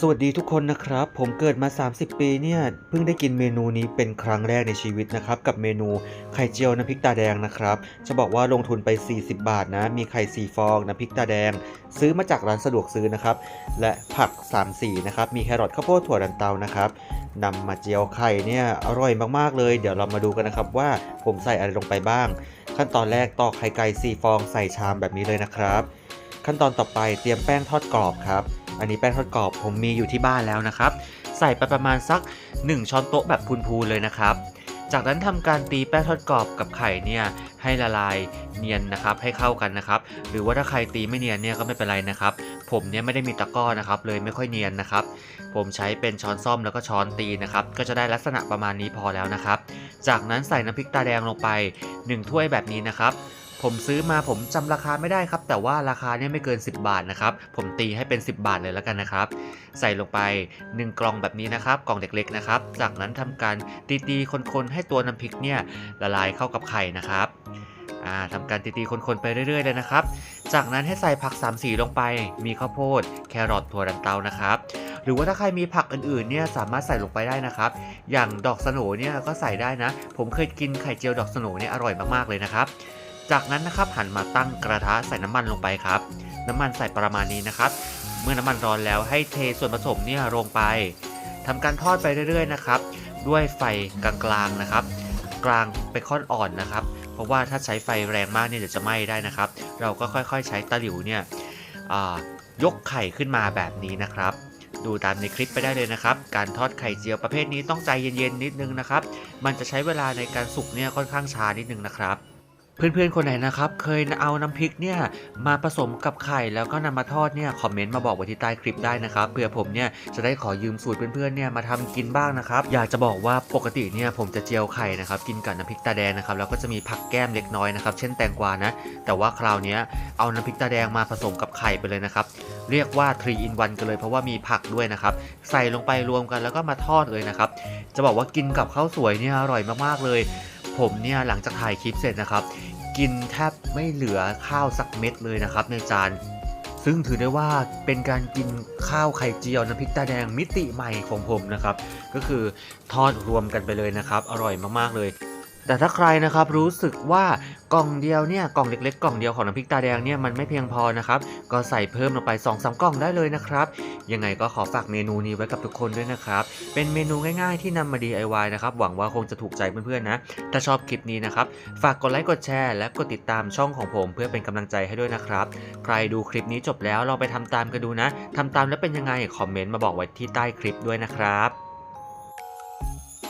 สวัสดีทุกคนนะครับ ผมเกิดมา 30 ปีเนี่ยเพิ่งได้กินเมนูนี้เป็นครั้งแรกในชีวิตนะครับ กับเมนูไข่เจียวน้ำพริกตาแดงนะครับ จะบอกว่าลงทุนไป 40 บาทนะ มีไข่4ฟองน้ำพริกตาแดง ซื้อมาจากร้านสะดวกซื้อนะครับ และผัก 3 สีนะครับ มีแครอทข้าวโพดถั่วดันเตานะครับนำมาเจียวไข่เนี่ยอร่อยมากๆเลย เดี๋ยวเรามาดูกันนะครับว่าผมใส่อะไรลงไปบ้าง ขั้นตอนแรกตอกไข่ไก่4ฟองใส่ชามแบบนี้เลยนะครับ ขั้นตอนต่อไปเตรียมแป้งทอดกรอบครับ อันนี้แป้งทอดกรอบผมมีอยู่ที่บ้านแล้วนะครับ ใส่ไปประมาณสัก 1 ช้อนโต๊ะแบบพูนๆเลยนะครับ จากนั้นทำการตีแป้งทอดกรอบกับไข่เนี่ยให้ละลายเนียนนะครับให้เข้ากันนะครับ หรือว่าถ้าใครตีไม่เนียนเนี่ยก็ไม่เป็นไรนะครับ ผมเนี่ยไม่ได้มีตะกร้อนะครับ เลยไม่ค่อยเนียนนะครับ ผมใช้เป็นช้อนซ่อมแล้วก็ช้อนตีนะครับ ก็จะได้ลักษณะประมาณนี้พอแล้วนะครับ จากนั้นใส่น้ำพริกตาแดงลงไป 1 ถ้วยแบบนี้นะครับ ผมซื้อมาผมจำราคาไม่ได้ครับ แต่ว่าราคาเนี่ยไม่เกิน 10 บาทนะครับ ผมตีให้เป็น 10 บาทเลยแล้วกันนะครับ ใส่ลงไป 1 กล่องแบบนี้นะครับ กล่องเล็กๆนะครับ จากนั้นทำการตีๆคนๆให้ตัวน้ำพริกเนี่ยละลายเข้ากับไข่นะครับอ่าทำการตีๆคนๆไปเรื่อยๆเลยนะครับ จากนั้นให้ใส่ผัก 3 สีลงไป มีข้าวโพด แครอทถั่วดันเตานะครับ หรือว่าถ้าใครมีผักอื่นๆเนี่ยสามารถใส่ลงไปได้นะครับ อย่างดอกสโนเนี่ยก็ใส่ได้นะ ผมเคยกินไข่เจียวดอกสโนเนี่ยอร่อยมากๆเลยนะครับ จากนั้นนะครับหันมาตั้งกระทะใส่น้ำมันลงไปครับ น้ำมันใส่ประมาณนี้นะครับ เมื่อน้ำมันร้อนแล้วให้เทส่วนผสมเนี่ยลงไปทำการทอดไปเรื่อยๆนะครับ ด้วยไฟกลางๆนะครับ กลางไปค่อนอ่อนนะครับ เพราะว่าถ้าใช้ไฟแรงมากเนี่ยเดี๋ยวจะไหม้ได้นะครับ เราก็ค่อยๆใช้ตะหลิวเนี่ยยกไข่ขึ้นมาแบบนี้นะครับ ดูตามในคลิปไปได้เลยนะครับ การทอดไข่เจียวประเภทนี้ต้องใจเย็นๆนิดนึงนะครับ มันจะใช้เวลาในการสุกเนี่ยค่อนข้างช้านิดนึงนะครับ เพื่อนๆ คนไหนนะครับ เคยเอาน้ำพริกเนี่ยมาผสมกับไข่แล้วก็นำมาทอดเนี่ยคอมเมนต์มาบอกไว้ที่ใต้คลิปได้นะครับเผื่อผมเนี่ยจะได้ขอยืมสูตรเพื่อนๆเนี่ยมาทำกินบ้างนะครับ อยากจะบอกว่าปกติเนี่ยผมจะเจียวไข่นะครับกินกับน้ำพริกตาแดงนะครับแล้วก็จะมีผักแก้มเล็กน้อยนะครับเช่นแตงกวานะแต่ว่าคราวนี้เอาน้ำพริกตาแดงมาผสมกับไข่ไปเลยนะครับเรียกว่า3 in 1กันเลยเพราะว่ามีผักด้วยนะครับใส่ลงไปรวมกันแล้วก็มาทอดเลยนะครับจะบอกว่ากินกับข้าวสวยเนี่ยอร่อยมากๆเลย ผมเนี่ยหลังจากถ่ายคลิปเสร็จนะครับ กินแทบไม่เหลือข้าวสักเม็ดเลยนะครับในจาน ซึ่งถือได้ว่าเป็นการกินข้าวไข่เจียวน้ำพริกตาแดงมิติใหม่ของผมนะครับ ก็คือทอดรวมกันไปเลยนะครับ อร่อยมากๆเลย แต่ถ้าใครนะครับรู้สึกว่ากล่องเดียวเนี่ยกล่องเล็กๆกล่องเดียวของน้ำพริกตาแดงเนี่ยมันไม่เพียงพอนะครับก็ใส่เพิ่มลงไป2อสกล่องได้เลยนะครับยังไงก็ขอฝากเมนูนี้ไว้กับทุกคนด้วยนะครับเป็นเมนูง่ายๆที่นำมา DIY นะครับหวังว่าคงจะถูกใจเพื่อนๆนะถ้าชอบคลิปนี้นะครับฝากกดไลค์กดแชร์และกดติดตามช่องของผมเพื่อเป็นกำลังใจให้ด้วยนะครับใครดูคลิปนี้จบแล้วเราไปทำตามกันดูนะทำตามแล้วเป็นยังไงคอมเมนต์มาบอกไว้ที่ใต้คลิปด้วยนะครับ